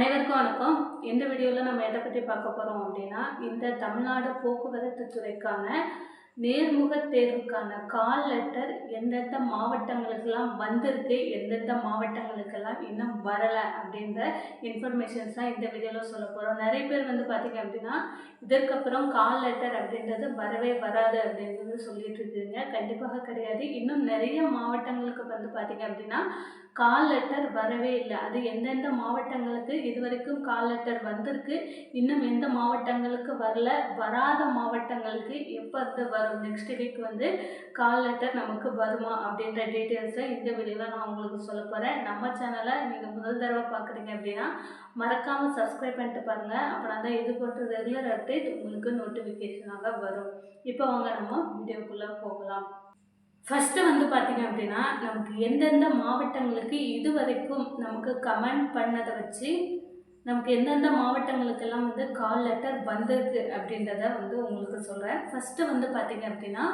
அனைவருக்கும் வணக்கம். இந்த வீடியோவில் நம்ம எதை பற்றி பார்க்க போகிறோம் அப்படின்னா இந்த தமிழ்நாடு போக்குவரத்து துறைக்கான நேர்முக தேர்வுக்கான கால் லெட்டர் எந்தெந்த மாவட்டங்களுக்கெல்லாம் வந்திருக்கு எந்தெந்த மாவட்டங்களுக்கெல்லாம் இன்னும் வரலை அப்படின்ற இன்ஃபர்மேஷன்ஸ் தான் இந்த வீடியோவில் சொல்ல போகிறோம் நிறைய பேர் வந்து பார்த்திங்க அப்படின்னா இதற்கப்புறம் கால் லெட்டர் அப்படின்றது வரவே வராது அப்படின்றது சொல்லிட்டு இருக்குதுங்க கண்டிப்பாக கிடையாது. இன்னும் நிறைய மாவட்டங்களுக்கு வந்து பார்த்திங்க அப்படின்னா கால் லெட்டர் வரவே இல்லை. அது எந்தெந்த மாவட்டங்களுக்கு இதுவரைக்கும் கால் லெட்டர் வந்திருக்கு இன்னும் எந்த மாவட்டங்களுக்கு வரல வராத மாவட்டங்களுக்கு எப்போ அது வரும்? நெக்ஸ்ட் வீக் வந்து கால் லெட்டர் நமக்கு வருமா அப்படின்ற டீட்டெயில்ஸை இந்த வீடியோவில் நான் உங்களுக்கு சொல்ல போகிறேன் நம்ம சேனலை நீங்கள் முதல் தடவை பார்க்குறீங்க அப்படின்னா மறக்காமல் சப்ஸ்கிரைப் பண்ணிட்டு பாருங்கள் அப்புறம் தான் இது போட்டு ரெகுலர் அப்டேட் உங்களுக்கு நோட்டிஃபிகேஷனாக வரும். இப்போ வாங்க நம்ம வீடியோக்குள்ளே போகலாம். ஃபஸ்ட்டு வந்து பார்த்திங்க அப்படின்னா நமக்கு எந்தெந்த மாவட்டங்களுக்கு இது வரைக்கும் நமக்கு கமெண்ட் பண்ணதை வச்சு நமக்கு எந்தெந்த மாவட்டங்களுக்கெல்லாம் வந்து கால் லெட்டர் வந்திருக்கு அப்படின்றத வந்து உங்களுக்கு சொல்கிறேன் ஃபஸ்ட்டு வந்து பார்த்திங்க அப்படின்னா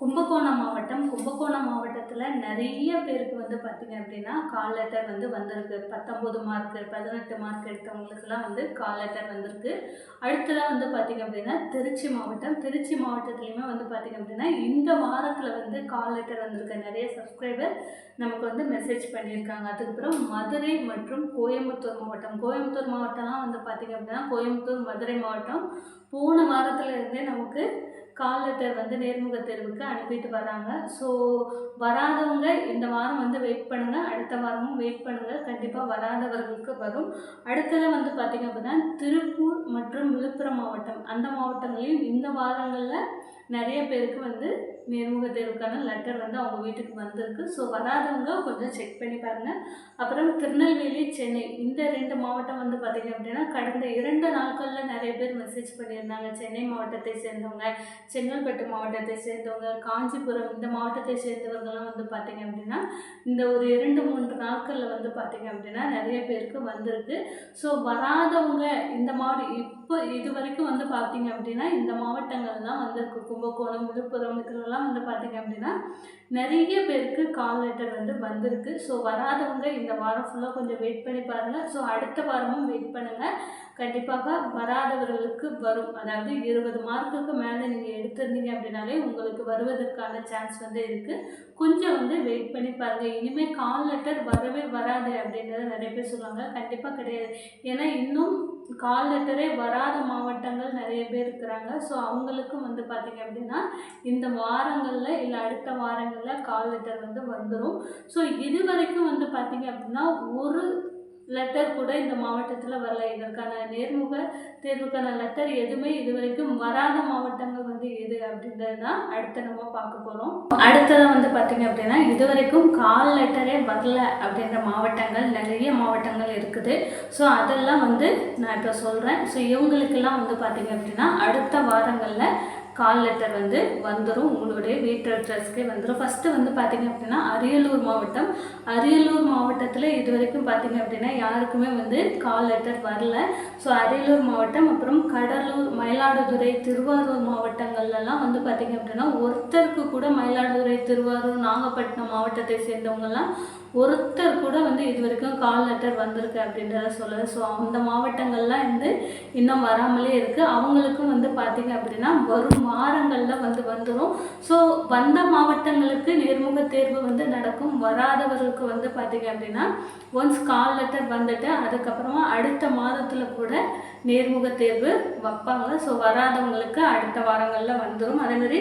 கும்பகோணம் மாவட்டம் கும்பகோணம் மாவட்டத்தில் நிறைய பேருக்கு வந்து பார்த்திங்க அப்படின்னா கால் லெட்டர் வந்து வந்திருக்கு. பத்தொம்போது மார்க்கு பதினெட்டு மார்க் எடுத்தவங்களுக்குலாம் வந்து கால் லெட்டர் வந்திருக்கு. அடுத்ததாக வந்து பார்த்திங்க அப்படின்னா திருச்சி மாவட்டம். திருச்சி மாவட்டத்துலேயுமே வந்து பார்த்திங்க அப்படின்னா இந்த வாரத்தில் வந்து கால் லெட்டர் வந்திருக்க நிறைய சப்ஸ்கிரைபர் நமக்கு வந்து மெசேஜ் பண்ணியிருக்காங்க. அதுக்கப்புறம் மதுரை மற்றும் கோயம்புத்தூர் மாவட்டம். கோயம்புத்தூர் மாவட்டம்லாம் வந்து பார்த்திங்க அப்படின்னா கோயம்புத்தூர் மதுரை மாவட்டம் போன வாரத்தில் இருந்தே நமக்கு கால் லெட்டர் வந்து நேர்முக தேர்வுக்கு அனுப்பிட்டு வராங்க. ஸோ வராதவங்க இந்த வாரம் வந்து வெயிட் பண்ணுங்கள் அடுத்த வாரமும் வெயிட் பண்ணுங்கள் கண்டிப்பாக வராதவர்களுக்கு வரும். அடுத்தது வந்து பார்த்திங்க அப்படின்னா திருப்பூர் மற்றும் விழுப்புரம் மாவட்டம். அந்த மாவட்டங்களையும் இந்த வாரங்களில் நிறைய பேருக்கு வந்து நேர்முக தேர்வுக்கான லெட்டர் வந்து அவங்க வீட்டுக்கு வந்திருக்கு. ஸோ வராதவங்க கொஞ்சம் செக் பண்ணி பாருங்கள் அப்புறம் திருநெல்வேலி சென்னை இந்த ரெண்டு மாவட்டம் வந்து பார்த்திங்க அப்படின்னா கடந்த இரண்டு நாட்களில் நிறைய பேர் மெசேஜ் பண்ணியிருந்தாங்க. சென்னை மாவட்டத்தை சேர்ந்தவங்க செங்கல்பட்டு மாவட்டத்தை சேர்ந்தவங்க காஞ்சிபுரம் இந்த மாவட்டத்தை சேர்ந்தவங்கலாம் வந்து பார்த்திங்க அப்படின்னா இந்த ஒரு இரண்டு மூன்று நாட்களில் வந்து பார்த்திங்க அப்படின்னா நிறைய பேருக்கு வந்திருக்கு. ஸோ வராதவங்க இந்த மாவட்டம் இப்போ இது வரைக்கும் வந்து பார்த்திங்க அப்படின்னா இந்த மாவட்டங்கள்லாம் வந்திருக்கு கும்பகோணம் விழுப்புரம் இதுலலாம் வந்து பார்த்திங்க அப்படின்னா நிறைய பேருக்கு கால் லெட்டர் வந்து வந்திருக்கு. ஸோ வராதவங்க இந்த வாரம் ஃபுல்லாக கொஞ்சம் வெயிட் பண்ணி பாருங்கள் ஸோ அடுத்த வாரமும் வெயிட் பண்ணுங்கள் கண்டிப்பாக வராதவர்களுக்கு வரும். அதாவது இருபது மார்க்குக்கு மேலே நீங்கள் எடுத்திருந்தீங்க அப்படின்னாலே உங்களுக்கு வருவதற்கான சான்ஸ் வந்து இருக்குது கொஞ்சம் வந்து வெயிட் பண்ணி பாருங்கள் இனிமேல் கால் லெட்டர் வரவே வராது அப்படின்றத நிறைய பேர் சொல்லுவாங்க. கண்டிப்பாக கிடையாது. ஏன்னா இன்னும் கால் லெட்டரே வராத மாவட்டங்கள் நிறைய பேர் இருக்கிறாங்க. ஸோ அவங்களுக்கும் வந்து பார்த்திங்க அப்படின்னா இந்த வாரங்களில் இல்லை அடுத்த வாரங்களில் கால் லெட்டர் வந்து வந்துடும் ஸோ இது வரைக்கும் வந்து பார்த்திங்க அப்படின்னா ஒரு லெட்டர் கூட இந்த மாவட்டத்தில் வரல. இதற்கான நேர்முக தேர்வுக்கான லெட்டர் எதுவுமே இது வரைக்கும் வராத மாவட்டங்கள் வந்து எது அப்படின்றது தான் அடுத்து நம்ம பார்க்க போகிறோம் அடுத்ததாக வந்து பார்த்திங்க அப்படின்னா இது வரைக்கும் கால் லெட்டரே வரல அப்படின்ற மாவட்டங்கள் நிறைய மாவட்டங்கள் இருக்குது. ஸோ அதெல்லாம் வந்து நான் இப்போ சொல்கிறேன் ஸோ இவங்களுக்கெல்லாம் வந்து பார்த்திங்க அப்படின்னா அடுத்த வாரங்களில் கால் லெட்டர் வந்து வந்துடும் உங்களுடைய வீட்டு அட்ரஸ்க்கே வந்துடும் ஃபஸ்ட்டு வந்து பார்த்திங்க அப்படின்னா அரியலூர் மாவட்டம். அரியலூர் மாவட்டத்தில் இது வரைக்கும் பார்த்திங்க அப்படின்னா யாருக்குமே வந்து கால் லெட்டர் வரல. ஸோ அரியலூர் மாவட்டம் அப்புறம் கடலூர் மயிலாடுதுறை திருவாரூர் மாவட்டங்கள்லாம் வந்து பார்த்திங்க அப்படின்னா ஒருத்தருக்கு கூட மயிலாடுதுறை திருவாரூர் நாகப்பட்டினம் மாவட்டத்தை சேர்ந்தவங்கலாம் ஒருத்தர் கூட வந்து இது வரைக்கும் கால் லெட்டர் வந்திருக்கு அப்படின்றத சொல்லுது ஸோ அந்த மாவட்டங்கள்லாம் வந்து இன்னும் வராமலே இருக்குது அவங்களுக்கும் வந்து பார்த்திங்க அப்படின்னா வரும் வாரங்களில் வந்து வந்துடும் ஸோ வந்த மாவட்டங்களுக்கு நேர்முக தேர்வு வந்து நடக்கும். வராதவர்களுக்கு வந்து பார்த்திங்க அப்படின்னா ஒன்ஸ் கால் லெட்டர் வந்துட்டு அதுக்கப்புறமா அடுத்த மாதத்தில் கூட நேர்முக தேர்வு வைப்பாங்க. ஸோ வராதவங்களுக்கு அடுத்த வாரங்களில் வந்துடும் அதேமாதிரி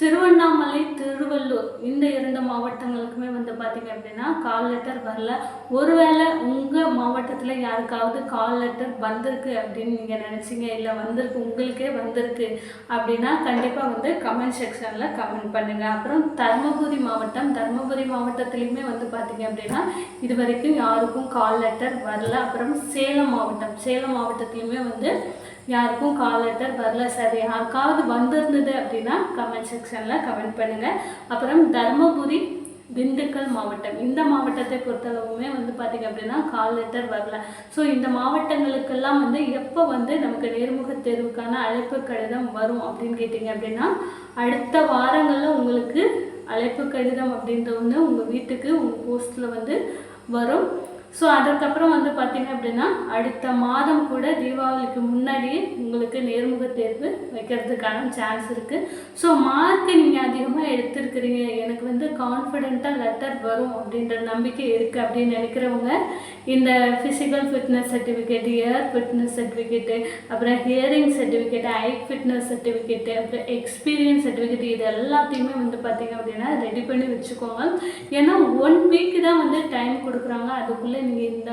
திருவண்ணாமலை திருவள்ளூர் இந்த இரண்டு மாவட்டங்களுக்குமே வந்து பார்த்திங்க அப்படின்னா கால் லெட்டர் வரல. ஒருவேளை உங்கள் மாவட்டத்தில் யாருக்காவது கால் லெட்டர் வந்திருக்கு அப்படின்னு நீங்கள் நினச்சிங்க இல்லை வந்திருக்கு உங்களுக்கே வந்திருக்கு அப்படின்னா கண்டிப்பாக வந்து கமெண்ட் செக்ஷனில் கமெண்ட் பண்ணுங்கள் அப்புறம் தருமபுரி மாவட்டம் தருமபுரி மாவட்டத்துலேயுமே வந்து பார்த்திங்க அப்படின்னா இது வரைக்கும் யாருக்கும் கால் லெட்டர் வரல. அப்புறம் சேலம் மாவட்டம் சேலம் மாவட்டத்துலேயுமே வந்து யாருக்கும் கால் லெட்டர் வரல சார் யாருக்காவது வந்திருந்தது அப்படின்னா கமெண்ட் செக்ஷனில் கமெண்ட் பண்ணுங்கள் அப்புறம் தர்மபுரி திண்டுக்கல் மாவட்டம். இந்த மாவட்டத்தை பொறுத்தளவுமே வந்து பார்த்திங்க அப்படின்னா கால் லெட்டர் வரல. ஸோ இந்த மாவட்டங்களுக்கெல்லாம் வந்து எப்போ வந்து நமக்கு நேர்முக தேர்வுக்கான அழைப்பு கடிதம் வரும் அப்படின்னு கேட்டிங்க அப்படின்னா அடுத்த வாரங்களில் உங்களுக்கு அழைப்பு கடிதம் அப்படின்ற ஒன்று உங்கள் வீட்டுக்கு உங்கள் போஸ்ட்டில் வந்து வரும். ஸோ அதுக்கப்புறம் வந்து பார்த்தீங்க அப்படின்னா அடுத்த மாதம் கூட தீபாவளிக்கு முன்னாடியே உங்களுக்கு நேர்முக தேர்வு வைக்கிறதுக்கான சான்ஸ் இருக்குது ஸோ மார்க்கு நீங்கள் அதிகமாக எடுத்திருக்கிறீங்க. எனக்கு வந்து கான்ஃபிடெண்ட்டாக லெட்டர் வரும் அப்படின்ற நம்பிக்கை இருக்குது அப்படின்னு நினைக்கிறவங்க இந்த physical fitness certificate ear fitness certificate அப்புறம் hearing certificate eye fitness certificate அப்புறம் எக்ஸ்பீரியன்ஸ் சர்டிஃபிகேட் இது எல்லாத்தையுமே வந்து பார்த்தீங்க அப்படின்னா ரெடி பண்ணி வச்சுக்கோங்க. ஏன்னா ஒன் வீக் தான் வந்து டைம் கொடுக்குறாங்க. அதுக்குள்ளே நீங்கள் இந்த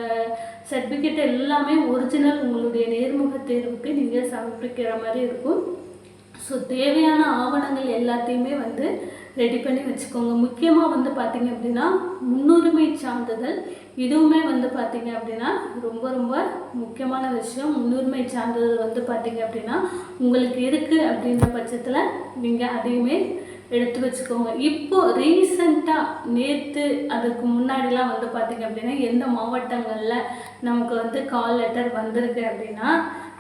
சர்டிஃபிகேட் எல்லாமே ஒரிஜினல் உங்களுடைய நேர்முக தேர்வுக்கு நீங்கள் சமர்ப்பிக்கிற மாதிரி இருக்கும். ஸோ தேவையான ஆவணங்கள் எல்லாத்தையுமே வந்து ரெடி பண்ணி வச்சுக்கோங்க. முக்கியமாக வந்து பார்த்தீங்க அப்படின்னா முன்னுரிமை சான்றிதழ். இதுவுமே வந்து பார்த்தீங்க அப்படின்னா ரொம்ப ரொம்ப முக்கியமான விஷயம். முன்னுரிமை சான்றிதழ் வந்து பார்த்தீங்க அப்படின்னா உங்களுக்கு இருக்குது அப்படின்ற பட்சத்தில் நீங்கள் அதையுமே எடுத்து வச்சுக்கோங்க. இப்போ ரீசண்டாக நேற்று அதுக்கு முன்னாடிலாம் வந்து பார்த்தீங்க அப்படின்னா எந்த மாவட்டங்களில் நமக்கு வந்து கால் லெட்டர் வந்திருக்கு அப்படின்னா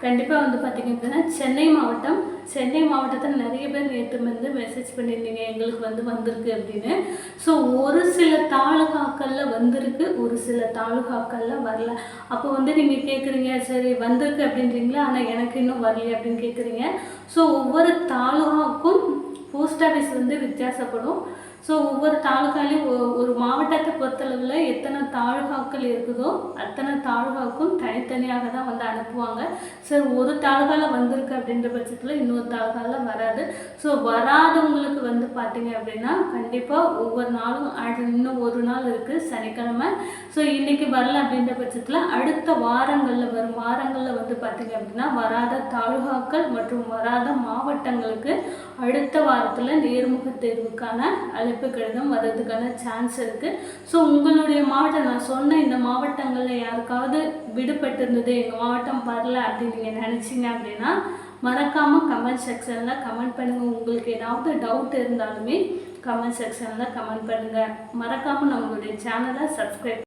கண்டிப்பாக வந்து பார்த்தீங்க அப்படின்னா சென்னை மாவட்டம் சென்னை மாவட்டத்தில் நிறைய பேர் நேற்று வந்து மெசேஜ் பண்ணியிருந்தீங்க எங்களுக்கு வந்து வந்திருக்கு அப்படின்னு. ஸோ ஒரு சில தாலுகாக்களில் வந்திருக்கு ஒரு சில தாலுகாக்களில் வரல. அப்போ வந்து நீங்கள் கேட்குறீங்க சரி வந்திருக்கு அப்படின்றீங்களா? ஆனால் எனக்கு இன்னும் வரலையே அப்படின்னு கேட்குறீங்க ஸோ ஒவ்வொரு தாலுகாவுக்கும் போஸ்ட் ஆஃபீஸ் வந்து வித்தியாசப்படும். ஸோ ஒவ்வொரு தாலுகாலையும் ஒ- ஒரு மாவட்டத்தை பொறுத்தளவில் எத்தனை தாலுகாக்கள் இருக்குதோ அத்தனை தாலுகாவுக்கும் தனித்தனியாக தான் வந்து அனுப்புவாங்க. சரி ஒரு தாலுகாவில் வந்திருக்கு அப்படின்ற பட்சத்தில் இன்னொரு தாலுகாவில் வராது. ஸோ வராதவங்களுக்கு வந்து பார்த்தீங்க அப்படின்னா கண்டிப்பாக ஒவ்வொரு நாளும் அது இன்னும் ஒரு நாள் இருக்குது சனிக்கிழமை. ஸோ இன்றைக்கி வரல அப்படின்ற பட்சத்தில் அடுத்த வாரங்களில் வரும் வாரங்களில் வந்து பார்த்தீங்க அப்படின்னா வராத தாலுகாக்கள் மற்றும் வராத மாவட்டங்களுக்கு அடுத்த வாரத்தில் நேர்முக தேர்வுக்கான அழைப்பு கடிதம் வர்றதுக்கான சான்ஸ் இருக்குது ஸோ உங்களுடைய மாவட்டம் நான் சொன்ன இந்த மாவட்டங்களில் யாருக்காவது விடுபட்டிருந்தது எங்கள் மாவட்டம் வரல அப்படின்னு நீங்கள் நினச்சிங்க அப்படின்னா மறக்காமல் கமெண்ட் செக்ஷனில் கமெண்ட் பண்ணுங்கள் உங்களுக்கு ஏதாவது டவுட் இருந்தாலுமே கமெண்ட் செக்ஷனில் கமெண்ட் பண்ணுங்கள் மறக்காமல் நம்மளுடைய சேனலை சப்ஸ்கிரைப்